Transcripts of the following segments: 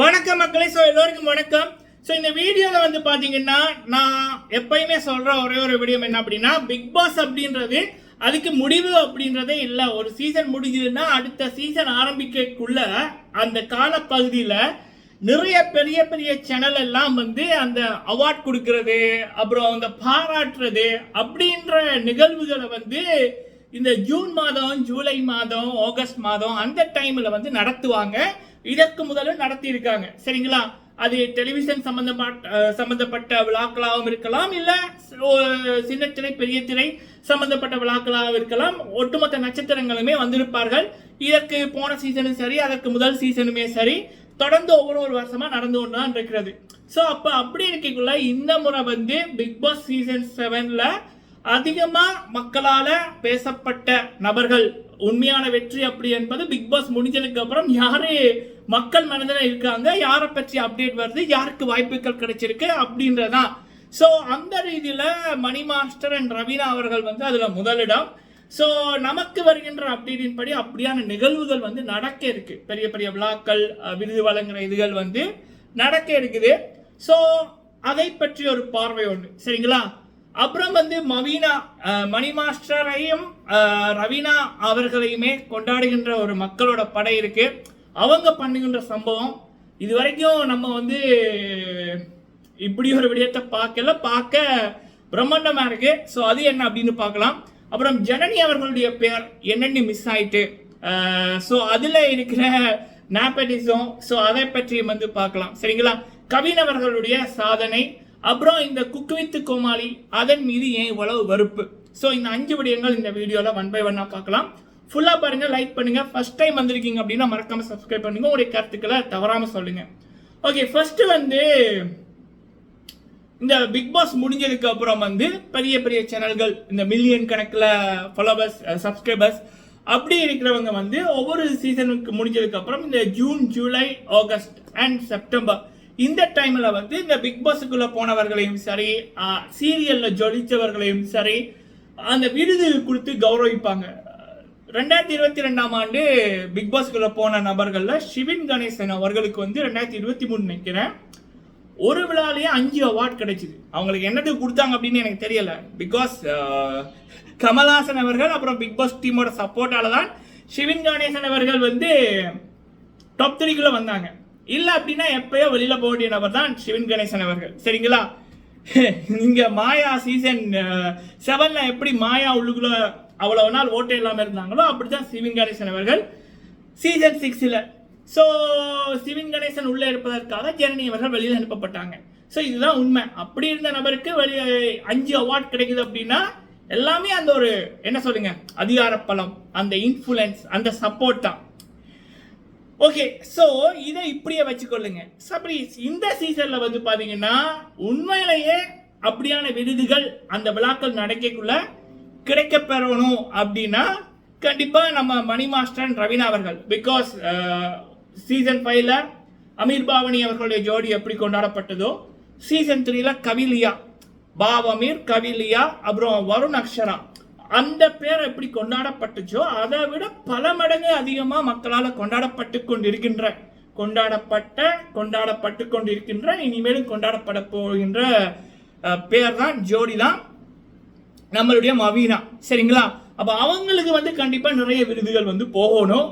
வணக்கம் மக்களே. ஸோ எல்லோருக்கும் வணக்கம். ஸோ இந்த வீடியோவில் வந்து பார்த்தீங்கன்னா நான் எப்பயுமே சொல்கிற ஒரே ஒரு வீடியோ என்ன அப்படின்னா பிக் பாஸ் அப்படின்றது அதுக்கு முடிவு அப்படின்றதே இல்லை. ஒரு சீசன் முடிஞ்சதுன்னா அடுத்த சீசன் ஆரம்பிக்கக்குள்ள அந்த காலப்பகுதியில் நிறைய பெரிய பெரிய சேனல் எல்லாம் வந்து அந்த அவார்ட் கொடுக்கறது அப்புறம் அந்த பாராட்டுறது அப்படின்ற நிகழ்வுகளை வந்து இந்த ஜூன் மாதம் ஜூலை மாதம் ஆகஸ்ட் மாதம் அந்த டைமில் வந்து நடத்துவாங்க. இதற்கு முதலும் நடத்தி இருக்காங்க சரிங்களா? அது டெலிவிஷன் சம்பந்தமா சம்பந்தப்பட்ட விழாக்களாகவும் இருக்கலாம் இல்ல சின்ன திரை பெரிய திரை சம்பந்தப்பட்ட விழாக்களாகவும் இருக்கலாம். ஒட்டுமொத்த நட்சத்திரங்களுமே வந்திருப்பார்கள். இதற்கு போன சீசனும் சரி அதற்கு முதல் சீசனுமே சரி தொடர்ந்து ஒவ்வொரு ஒரு வருஷமா நடந்து கொண்டு தான் இருக்கிறது. ஸோ அப்போ அப்படி இருக்கக்குள்ள இந்த முறை வந்து பிக் பாஸ் சீசன் செவன்ல அதிகமா மக்களால பேசப்பட்ட நபர்கள் உண்மையான வெற்றி அப்படி என்பது பிக் பாஸ் முடிஞ்சதுக்கு அப்புறம் யாரு மக்கள் மனதில் இருக்காங்க யாரை பற்றி அப்டேட் வருது யாருக்கு வாய்ப்புகள் கிடைச்சிருக்கு அப்படின்றதான் ஸோ அந்த ரீதியில் மணி மாஸ்டர் அண்ட் ரவீனா அவர்கள் வந்து அதில் முதலிடம். ஸோ நமக்கு வருகின்ற அப்டேட்டின் படி அப்படியான நிகழ்வுகள் வந்து நடக்க இருக்கு. பெரிய பெரிய விழாக்கள் விருது வழங்குற இதுகள் வந்து நடக்க இருக்குது. ஸோ அதை பற்றி ஒரு பார்வை ஒன்று சரிங்களா? அப்புறம் வந்து மவீனா மணி மாஸ்டரையும் ரவீனா அவர்களையுமே கொண்டாடுகின்ற ஒரு மக்களோட படை இருக்கு. அவங்க பண்ணுகின்ற சம்பவம். இது வரைக்கும் நம்ம வந்து இப்படி ஒரு விடயத்தை பார்க்கல. பார்க்க பிரம்மாண்டமாக இருக்கு. ஸோ அது என்ன அப்படின்னு பார்க்கலாம். அப்புறம் ஜனனி அவர்களுடைய பெயர் என்னென்னு மிஸ் ஆயிட்டு ஸோ அதில் இருக்கிற நாப்படிசம் ஸோ அதை பற்றி வந்து பார்க்கலாம். சரிங்களா? கவின் அவர்களுடைய சாதனை அப்புறம் இந்த குக் வித் கோமாளி அதன் மீது ஏன் இவ்வளவு வெறுப்பு? ஸோ இந்த அஞ்சு விடயங்கள் இந்த வீடியோவில் ஒன் பை ஒன்னாக பார்க்கலாம். ஃபுல்லாக பாருங்கள் லைக் பண்ணுங்கள் ஃபஸ்ட் டைம் வந்திருக்கீங்க அப்படின்னா மறக்காமல் சப்ஸ்கிரைப் பண்ணுங்கள் உங்களுடைய கருத்துக்களை தவறாமல் சொல்லுங்கள் ஓகே ஃபஸ்ட்டு வந்து இந்த பிக் பாஸ் முடிஞ்சதுக்கு அப்புறம் வந்து பெரிய பெரிய சேனல்கள் இந்த மில்லியன் கணக்கில் ஃபாலோவர்ஸ் சப்ஸ்கிரைபர்ஸ் அப்படி இருக்கிறவங்க வந்து ஒவ்வொரு சீசனுக்கு முடிஞ்சதுக்கு அப்புறம் இந்த June July August and September இந்த டைமில் வந்து இந்த பிக் பாஸுக்குள்ள போனவர்களையும் சரி சீரியலில் ஜொலித்தவர்களையும் சரி அந்த விருது கொடுத்து கௌரவிப்பாங்க. ரெண்டாயிரத்தி இருபத்தி ரெண்டாம் ஆண்டு பிக் பாஸ்குள்ள போன நபர்களில் சிவின் கணேசன் அவர்களுக்கு வந்து ரெண்டாயிரத்தி இருபத்தி மூணு நினைக்கிறேன். ஒரு விழாலேயே அஞ்சு அவார்ட் கிடைச்சிது. அவங்களுக்கு என்னது கொடுத்தாங்க அப்படின்னு எனக்கு தெரியல. பிகாஸ் கமல்ஹாசன் அவர்கள் அப்புறம் பிக் பாஸ் டீமோட சப்போர்ட்டால தான் சிவின் கணேசன் அவர்கள் வந்து டாப் த்ரீக்குள்ளே வந்தாங்க. இல்ல அப்படின்னா எப்பயோ வெளியில போக வேண்டிய நபர் தான் சிவன் கணேசன் அவர்கள். சரிங்களா? இங்க மாயா சீசன் செவன்ல எப்படி மாயா உள்ளுக்குள்ள அவ்வளவு நாள் ஓட்டு இல்லாம இருந்தாங்களோ அப்படிதான் சிவன் கணேசன் அவர்கள் சீசன் சிக்ஸ்ல ஸோ சிவன் கணேசன் உள்ளே இருப்பதற்காக ஜனனி அவர்கள் வெளியில் அனுப்பப்பட்டாங்க. ஸோ இதுதான் உண்மை. அப்படி இருந்த நபருக்கு வெளியே அஞ்சு அவார்ட் கிடைக்குது அப்படின்னா எல்லாமே அந்த ஒரு என்ன சொல்லுங்க அதிகார பலம் அந்த இன்ஃப்ளூயன்ஸ் அந்த சப்போர்ட் தான். ஓகே ஸோ இதை இப்படியே வச்சுக்கொள்ளுங்க. சப்ரி இந்த சீசன்ல வந்து பாத்தீங்கன்னா உண்மையிலேயே அப்படியான விருதுகள் அந்த விழாக்கள் நடக்கக்குள்ள கிடைக்க பெறணும் அப்படின்னா கண்டிப்பாக நம்ம மணி மாஸ்டர் ரவீனா அவர்கள் பிகாஸ் சீசன் ஃபைவ்ல அமீர் பாவனி அவர்களுடைய ஜோடி எப்படி கொண்டாடப்பட்டதோ சீசன் த்ரீல கவிலியா பாவ் அமீர் கவிலியா அப்புறம் வருண் அக்ஷரா அந்த பேர் எப்படி கொண்டாடப்பட்டுச்சோ அதை விட பல மடங்கு அதிகமாக மக்களால் கொண்டாடப்பட்டு கொண்டிருக்கின்ற கொண்டாடப்பட்ட கொண்டாடப்பட்டு கொண்டிருக்கின்ற இனிமேலும் கொண்டாடப்பட போகின்ற பேர் தான் ஜோடி தான் நம்மளுடைய மவீனா. சரிங்களா? அப்போ அவங்களுக்கு வந்து கண்டிப்பாக நிறைய விருதுகள் வந்து போகணும்.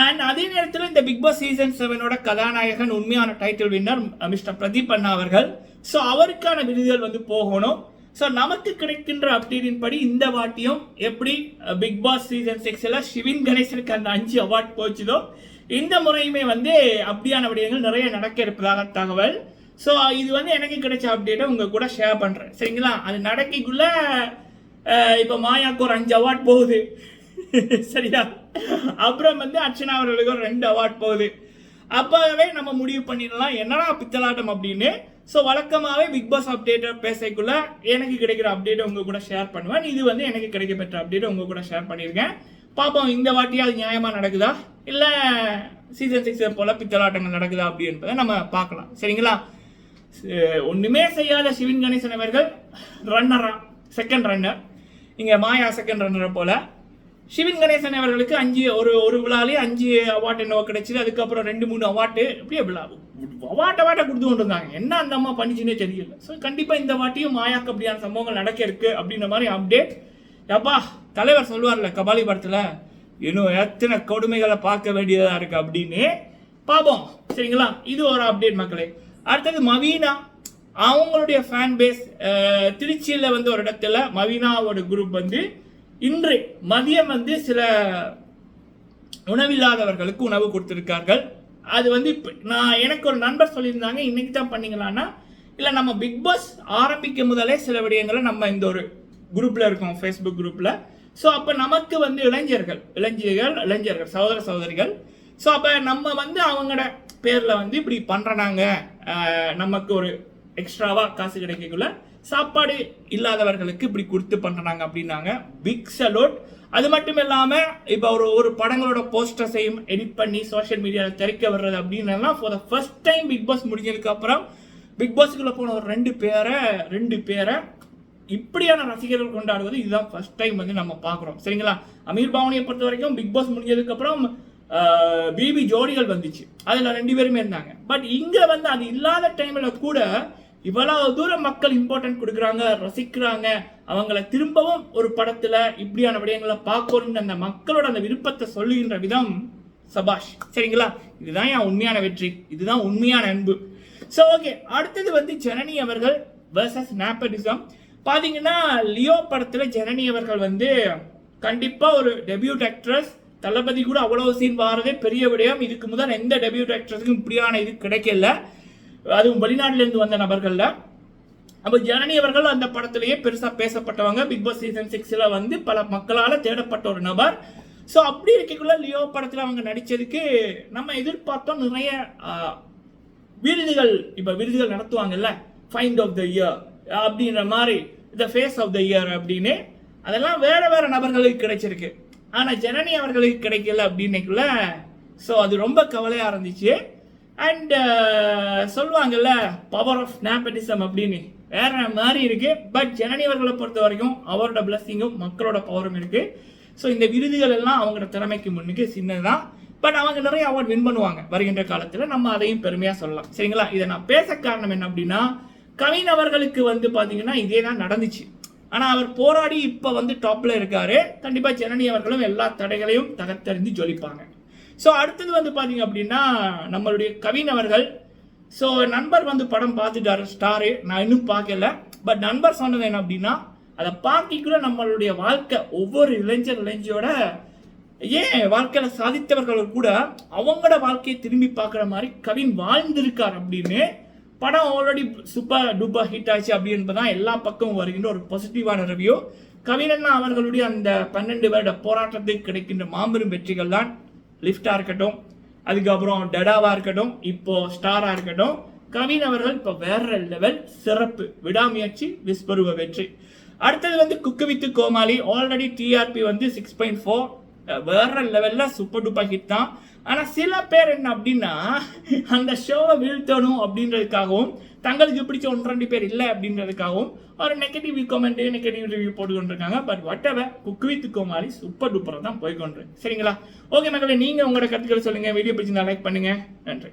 அண்ட் அதே நேரத்தில் இந்த பிக் பாஸ் சீசன் செவனோட கதாநாயகன் உண்மையான டைட்டில் வின்னர் மிஸ்டர் பிரதீப் அண்ணா அவர்கள். ஸோ அவருக்கான விருதுகள் வந்து போகணும். ஸோ நமக்கு கிடைக்கின்ற அப்டேட்டின் படி இந்த வாட்டியும் எப்படி பிக் பாஸ் சீசன் சிக்ஸில் சிவின் கணேசனுக்கு அந்த அஞ்சு அவார்ட் போச்சுதோ இந்த முறையுமே வந்து அப்படியான விடயங்கள் நிறைய நடக்க இருப்பதாக தகவல். ஸோ இது வந்து எனக்கு கிடைச்ச அப்டேட்டை உங்கள் கூட ஷேர் பண்ணுறேன் சரிங்களா? அது நடக்கைக்குள்ள இப்போ மாயாவுக்கு ஒரு அஞ்சு அவார்ட் போகுது. சரியா? அப்புறம் வந்து அர்ச்சனா அவர்களுக்கு ஒரு ரெண்டு அவார்ட் போகுது. அப்போவே நம்ம முடிவு பண்ணிடலாம். என்னடா பித்தலாட்டம் அப்படின்னு ஸோ வழக்கமாகவே பிக் பாஸ் அப்டேட்டை பேசக்குள்ள எனக்கு கிடைக்கிற அப்டேட்டை உங்க கூட ஷேர் பண்ணுவேன். இது வந்து எனக்கு கிடைக்கப்பெற்ற அப்டேட்டை உங்க கூட ஷேர் பண்ணியிருக்கேன். பார்ப்போம் இந்த வாட்டி அது நியாயமாக நடக்குதா? இல்லை சீசன் சிக்ஸ் போல பித்தலாட்டங்கள் நடக்குதா அப்படின்றத நம்ம பார்க்கலாம். சரிங்களா? ஒன்றுமே செய்யாத சிவின் கணேசன் அவர்கள் ரன்னரா செகண்ட் ரன்னர் இங்கே மாயா செகண்ட் ரன்னரை போல. சிவின் கணேசன் அவர்களுக்கு அஞ்சு ஒரு ஒரு விழாலே அஞ்சு அவார்டு என்னவோ கிடைச்சிது. அதுக்கப்புறம் ரெண்டு மூணு அவார்டு இப்படியே விழாவும். அவார்ட் அவார்டை கொடுத்து கொண்டு இருந்தாங்க என்ன அந்த அம்மா பண்ணிச்சுன்னே தெரியல. ஸோ கண்டிப்பாக இந்த வாட்டியும் மாயாக்கு அப்படியான சம்பவங்கள் நடக்க இருக்கு அப்படின்ற மாதிரி அப்டேட் எப்பா தலைவர் சொல்லுவார்ல கபாலி படத்தில் இன்னும் எத்தனை கொடுமைகளை பார்க்க வேண்டியதாக இருக்கு அப்படின்னு. பார்ப்போம் சரிங்களா? இது ஒரு அப்டேட் மக்களே. அடுத்தது மவீனா. அவங்களுடைய ஃபேன் பேஸ் திருச்சியில் வந்து ஒரு இடத்துல மவீனாவோட குரூப் வந்து இன்று மதியம் வந்து சில உணவில்லாதவர்களுக்கு உணவு கொடுத்திருக்கார்கள். அது வந்து இப்போ நான் எனக்கு ஒரு நண்பர் சொல்லியிருந்தாங்க இன்னைக்கு தான் பண்ணீங்களான்னா இல்லை நம்ம பிக் பாஸ் ஆரம்பிக்கும் முதலே சில விடயங்களை நம்ம இந்த ஒரு குரூப்பில் இருக்கோம் ஃபேஸ்புக் குரூப்பில் ஸோ அப்போ நமக்கு வந்து இளைஞர்கள் இளைஞர்கள் இளைஞர்கள் சகோதர சகோதரிகள். ஸோ அப்போ நம்ம வந்து அவங்களோட பேரில் வந்து இப்படி பண்ணுறாங்க நமக்கு ஒரு எக்ஸ்ட்ராவாக காசு கிடைக்கக்குள்ள சாப்பாடு இல்லாதவர்களுக்கு இப்படி கொடுத்து பண்ணுறாங்க அப்படின்னாங்க. பிக் சலோட் அது மட்டும் இல்லாமல் இப்போ ஒரு ஒரு படங்களோட போஸ்டர்ஸையும் எடிட் பண்ணி சோஷியல் மீடியாவில் திரைக்க வர்றது அப்படின்னா for the first time Bigg Boss முடிஞ்சதுக்கு அப்புறம் பிக் பாஸ்க்குள்ள போன ஒரு ரெண்டு பேரை ரெண்டு பேரை இப்படியான ரசிகர்கள் கொண்டாடுவது இதுதான் ஃபர்ஸ்ட் டைம் வந்து நம்ம பார்க்குறோம் சரிங்களா? அமீர் பாவனியை பொறுத்த வரைக்கும் பிக் பாஸ் முடிஞ்சதுக்கு அப்புறம் பிபி ஜோடிகள் வந்துச்சு. அதில் ரெண்டு பேருமே இருந்தாங்க. பட் இங்கே வந்து அது இல்லாத டைமில் கூட இவ்வளவு தூரம் மக்கள் இம்பார்ட்டன்ட் கொடுக்குறாங்க ரசிக்கிறாங்க. அவங்கள திரும்பவும் ஒரு படத்துல இப்படியான விடயங்களை பார்க்கணும்னு அந்த மக்களோட அந்த விருப்பத்தை சொல்லுகின்ற விதம் சபாஷ். சரிங்களா? இதுதான் என் உண்மையான வெற்றி. இதுதான் உண்மையான அன்பு. ஸோ ஓகே அடுத்தது வந்து ஜனனி அவர்கள் வேர்சஸ் நேப்படிசம் பார்த்தீங்கன்னா லியோ படத்தில் ஜனனி அவர்கள் வந்து கண்டிப்பாக ஒரு டெபியூட் ஆக்ட்ரஸ் தளபதி கூட அவ்வளோ சீன் வாரதே பெரிய விடயம். இதுக்கு முதல் எந்த டெபியூட் ஆக்ட்ரஸுக்கும் இப்படியான இது கிடைக்கல. அதுவும் வெளிநாட்டிலிருந்து வந்த நபர்களில். அப்போ ஜனனி அவர்கள் அந்த படத்திலேயே பெருசாக பேசப்பட்டவங்க. பிக் பாஸ் சீசன் சிக்ஸில் வந்து பல மக்களால் தேடப்பட்ட ஒரு நபர். ஸோ அப்படி இருக்கக்குள்ள லியோ படத்தில் அவங்க நடித்ததுக்கு நம்ம எதிர்பார்த்தோம் நிறைய விருதுகள். இப்போ விருதுகள் நடத்துவாங்கல்ல. ஃபைண்ட் ஆஃப் த இயர் அப்படின்ற மாதிரி the face of the year அப்படின்னு. அதெல்லாம் வேற வேற நபர்களுக்கு கிடைச்சிருக்கு. ஆனால் ஜனனி அவர்களுக்கு கிடைக்கல அப்படின்னைக்குள்ள ஸோ அது ரொம்ப கவலையாக இருந்துச்சு. அண்ட் uh, சொல்லுவாங்கல்ல பவர் ஆஃப் நேபட்டிசம் அப்படின்னு. வேற மாதிரி இருக்கு. பட் ஜனனி அவர்களை பொறுத்த வரைக்கும் அவரோட பிளஸ்ஸிங்கும் மக்களோட பவரும் இருக்கு. ஸோ இந்த விருதுகள் எல்லாம் அவங்களோட திறமைக்கு முன்னுக்கு சின்னதுதான். பட் அவங்க நிறைய அவார்ட் வின் பண்ணுவாங்க. வருகின்ற காலத்தில் நம்ம அதையும் பெருமையாக சொல்லலாம். சரிங்களா? இதை நான் பேச காரணம் என்ன அப்படின்னா கவின் அவர்களுக்கு வந்து பார்த்தீங்கன்னா இதே தான் நடந்துச்சு. ஆனால் அவர் போராடி இப்போ வந்து டாப்பில் இருக்காரு. கண்டிப்பாக ஜனனி அவர்களும் எல்லா தடைகளையும் தகர்த்தறிந்து ஜொலிப்பாங்க. ஸோ அடுத்தது வந்து பார்த்தீங்க அப்படின்னா நம்மளுடைய கவின் அவர்கள். ஸோ நண்பர் வந்து படம் பார்த்துட்டாரு ஸ்டாரு நான் இன்னும் பார்க்கல. பட் நண்பர் சொன்னது என்ன அப்படின்னா அதை பார்க்கிக்குள்ள நம்மளுடைய வாழ்க்கை ஒவ்வொரு இளைஞர் இளைஞரோட ஏன் வாழ்க்கையில் சாதித்தவர்கள் கூட அவங்களோட வாழ்க்கையை திரும்பி பார்க்குற மாதிரி கவின் வாழ்ந்திருக்கார் அப்படின்னு படம் ஆல்ரெடி சூப்பர் டூப்பர் ஹிட் ஆச்சு அப்படின்றதான் எல்லா பக்கமும் வருகின்ற ஒரு பாசிட்டிவான ரிவ்யூ கவினண்ணா அவர்களுடைய அந்த பன்னெண்டு வருட போராட்டத்துக்கு கிடைக்கின்ற மாபெரும் வெற்றிகள் தான் லிஃப்டாக இருக்கட்டும் அதுக்கப்புறம் டெடாவாக இருக்கட்டும் இப்போது ஸ்டாராக இருக்கட்டும் கவின் அவர்கள் இப்போ வேற லெவல் சிறப்பு விடாமுயற்சி விஸ்பருவ வெற்றி. அடுத்தது வந்து cook with Comali already TRP வந்து சிக்ஸ் பாயிண்ட் ஃபோர் வேற லெவலில் சூப்பர் டூப்பர் ஹிட் தான். ஆனால் சில பேர் என்ன அப்படின்னா அந்த ஷோவை வீழ்த்தணும் அப்படின்றதுக்காகவும் தங்களுக்கு பிடிச்ச ஒன்று ரெண்டு பேர் இல்லை அப்படின்றதுக்காகவும் ஒரு நெகட்டிவ் கமெண்ட் நெகட்டிவ் ரிவ்யூ போட்டுக்கொண்டிருக்காங்க. பட் வட்டவை குக் வித் கோமாளி சூப்பர் டூப்பராக தான் போய்கொண்டு சரிங்களா? ஓகே மக்களே நீங்கள் உங்களோட கருத்துக்களை சொல்லுங்கள் வீடியோ பிடிச்சிருந்தா லைக் பண்ணுங்கள் நன்றி.